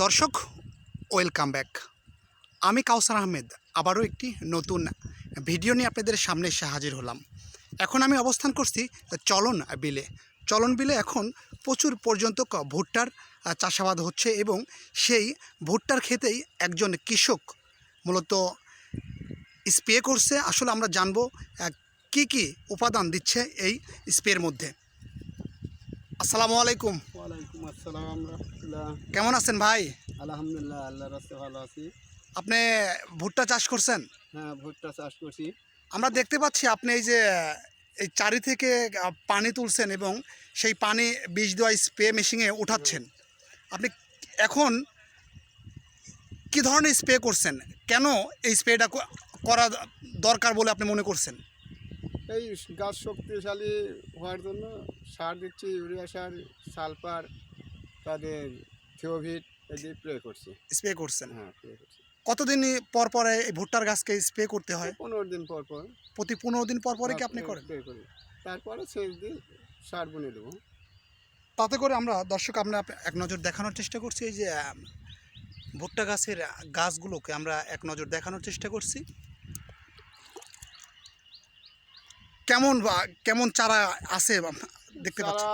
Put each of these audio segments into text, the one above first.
দর্শক welcome back আমি কাউসার আহমেদ, আবারও একটি নতুন ভিডিও নিয়ে আপনাদের সামনে এসে হাজির হলাম। এখন আমি অবস্থান করছি চলন বিলে। চলন বিলে এখন প্রচুর পর্যন্ত ভুট্টার চাষাবাদ হচ্ছে এবং সেই ভুট্টার খেতেই একজন কৃষক মূলত স্প্রে করছে। আসলে আমরা জানব কি কি উপাদান দিচ্ছে এই স্প্রের মধ্যে। আসসালামু আলাইকুম। ওয়ালাইকুম আসসালাম রহমতুল্লাহ। কেমন আছেন ভাই? আলহামদুলিল্লাহ আল্লাহ রাস্তে ভালো আছি। আপনি ভুট্টা চাষ করছেন? হ্যাঁ ভুট্টা চাষ করছি। আমরা দেখতে পাচ্ছি আপনি এই যে এই চারি থেকে পানি তুলছেন এবং সেই পানি বীজ দেওয়া স্প্রে মেশিনে উঠাচ্ছেন। আপনি এখন কি ধরনের স্প্রে করছেন? কেন এই স্প্রেটা করা দরকার বলে আপনি মনে করছেন? এই গাছ শক্তিশালী হওয়ার জন্য সার দিচ্ছি ইউরিয়া সার সালফার তাদের থিওভিট এদি স্প্রে করছি। স্প্রে করছেন? হ্যাঁ স্প্রে করছি। কতদিন পর পরে এই ভুট্টার গাছকে স্প্রে করতে হয়? পনেরো দিন পর পর। প্রতি পনেরো দিন পর পরে কি আপনি করেন? স্প্রে করি। তারপরে শেষ দিন সার বুনে দেবো। তাতে করে আমরা দর্শক আমরা এক নজর দেখানোর চেষ্টা করছি এই যে ভুট্টা গাছের গাছগুলোকে আমরা এক নজর দেখানোর চেষ্টা করছি। কেমন কেমন চারা আছে দেখতে পাচ্ছি।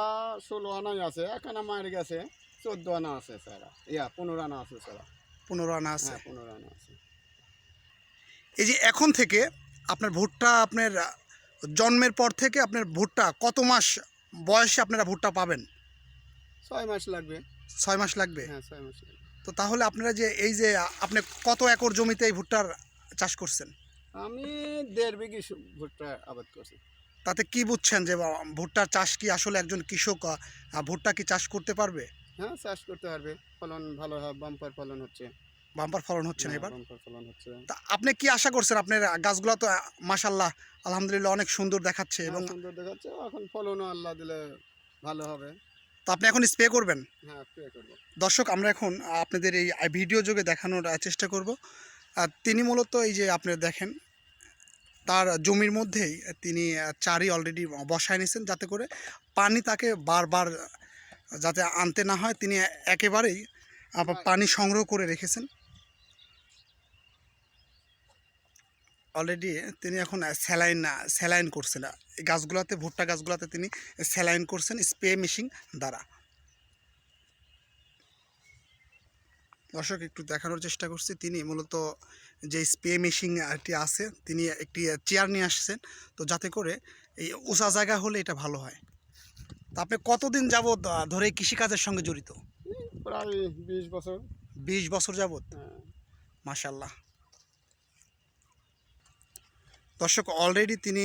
ষোলো আনাই আছে এক আনা মায়ের গেছে চোদ্দ আনা আছে সারা ইয়া পনেরো আনা আছে সারা পনেরো আনা আছে। হ্যাঁ পনেরো আনা আছে। এই যে এখন থেকে আপনার ভুট্টা আপনার জন্মের পর থেকে আপনার ভুট্টা কত মাস বয়সে আপনারা ভুট্টা পাবেন? ছয় মাস লাগবে। ছয় মাস লাগবে? হ্যাঁ ছয় মাস লাগবে। তো তাহলে আপনারা যে এই যে আপনি কত একর জমিতে এই ভুট্টার চাষ করছেন? আমি দেড় বিঘি ভুট্টা আবাদ করছি। তাতে কি বুঝছেন যে ভুট্টার চাষ কি আসলে একজন কৃষক ভুট্টা কি চাষ করতে পারবে? হ্যাঁ চাষ করতে পারবে। ফলন ভালো হয় বাম্পার ফলন হচ্ছে। বাম্পার ফলন হচ্ছে না হ্যাঁ, এবার? বাম্পার ফলন হচ্ছে। তা আপনি কি আশা করছেন? আপনার গাছগুলো তো মাসাল্লাহ আলহামদুলিল্লাহ অনেক সুন্দর দেখাচ্ছে এবং এবং সুন্দর দেখাচ্ছে। এখন ফলনও আল্লাহ দিলে ভালো হবে। তো আপনি এখন স্প্রে করবেন? হ্যাঁ স্প্রে করব। দর্শক আমরা এখন আপনাদের এই ভিডিও যোগে দেখানোর চেষ্টা করব। আর তিনি মূলত এই যে আপনি দেখেন তার জমির মধ্যেই তিনি চারি অলরেডি বসায় নিয়েছেন যাতে করে পানি তাকে বারবার যাতে আনতে না হয়। তিনি একেবারেই পানি সংগ্রহ করে রেখেছেন। অলরেডি তিনি এখন স্যালাইন স্যালাইন করছেন। এই গাছগুলোতে ভুট্টা গাছগুলোতে তিনি স্যালাইন করছেন স্প্রে মেশিন দ্বারা। দর্শক একটু দেখানোর চেষ্টা করছি। তিনি মূলত যে স্প্রে মেশিনটি আছে তিনি একটি চেয়ার নিয়ে আসছেন। তো যাতে করে এই উঁচা জায়গা হলে এটা ভালো হয়। তা আপনি কতদিন যাবৎ ধরে কৃষিকাজের সঙ্গে জড়িত? প্রায় বিশ বছর। বিশ বছর যাবৎ? হ্যাঁ। মাশাল্লাহ দর্শক অলরেডি তিনি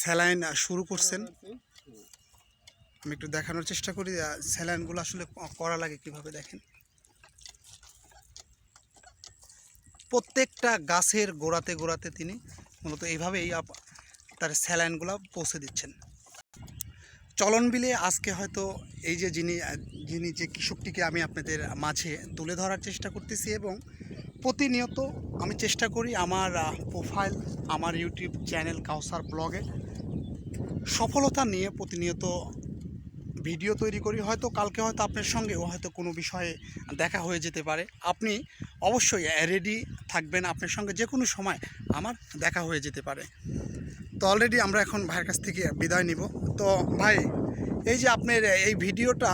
স্যালাইন শুরু করছেন। আমি একটু দেখানোর চেষ্টা করি স্যালাইনগুলো আসলে করা লাগে কীভাবে দেখেন? প্রত্যেকটা গাছের গোড়াতে গোড়াতে তিনি মূলত এইভাবেই তার স্যালাইনগুলো পৌঁছে দিচ্ছেন। চলন বিলে আজকে হয়তো এই যে যিনি যিনি যে কৃষকটিকে আমি আপনাদের মাঝে তুলে ধরার চেষ্টা করতেছি এবং প্রতিনিয়ত আমি চেষ্টা করি আমার প্রোফাইল আমার ইউটিউব চ্যানেল কাউসার ব্লগে সফলতা নিয়ে প্রতিনিয়ত ভিডিও তৈরি করি। হয়তো কালকে হয়তো আপনার সঙ্গেও হয়তো কোনো বিষয়ে দেখা হয়ে যেতে পারে। আপনি অবশ্যই রেডি থাকবেন আপনার সঙ্গে যে কোনো সময় আমার দেখা হয়ে যেতে পারে। তো অলরেডি আমরা এখন ভাইয়ের কাছ থেকে বিদায় নিব। তো ভাই, এই যে আপনার এই ভিডিওটা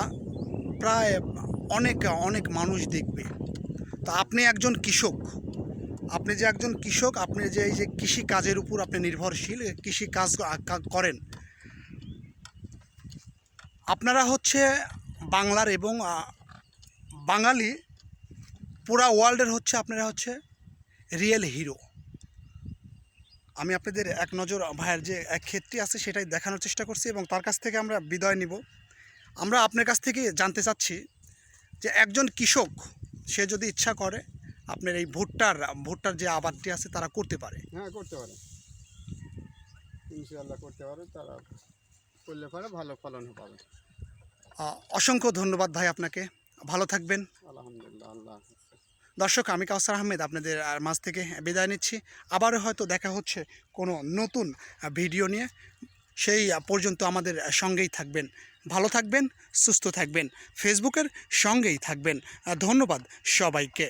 প্রায় অনেক অনেক মানুষ দেখবে। তো আপনি একজন কৃষক। আপনি যে একজন কৃষক, আপনি যে এই যে কৃষি কাজের উপর আপনি নির্ভরশীল, কৃষি কাজ করেন। আপনারা হচ্ছে বাংলার এবং বাঙালি, পুরা ওয়ার্ল্ডের হচ্ছে আপনারা হচ্ছে রিয়েল হিরো আমি আপনাদের এক নজর ভাইয়ের যে এক ক্ষেত্রে আছে সেটাই দেখানোর চেষ্টা করছি এবং তার কাছ থেকে আমরা বিদায় নিব। আমরা আপনার কাছ থেকে জানতে চাচ্ছি যে একজন কৃষক সে যদি ইচ্ছা করে আপনার এই ভুট্টার ভুট্টার যে আবাদটি আছে তারা করতে পারে। হ্যাঁ করতে পারে। ইনশাল্লাহ করতে পারে তারা করলে পরে ভালো ফলন পাবে। অসংখ্য ধন্যবাদ ভাই আপনাকে। ভালো থাকবেন। আলহামদুলিল্লাহ আল্লাহ। দর্শক, আমি কাউসার আহমেদ আপনাদের আর মাঝ থেকে বিদায় নিচ্ছি। আবারও হয়তো দেখা হচ্ছে কোনো নতুন ভিডিও নিয়ে। সেই পর্যন্ত আমাদের সঙ্গেই থাকবেন। ভালো থাকবেন, সুস্থ থাকবেন। ফেসবুকের সঙ্গেই থাকবেন। ধন্যবাদ সবাইকে।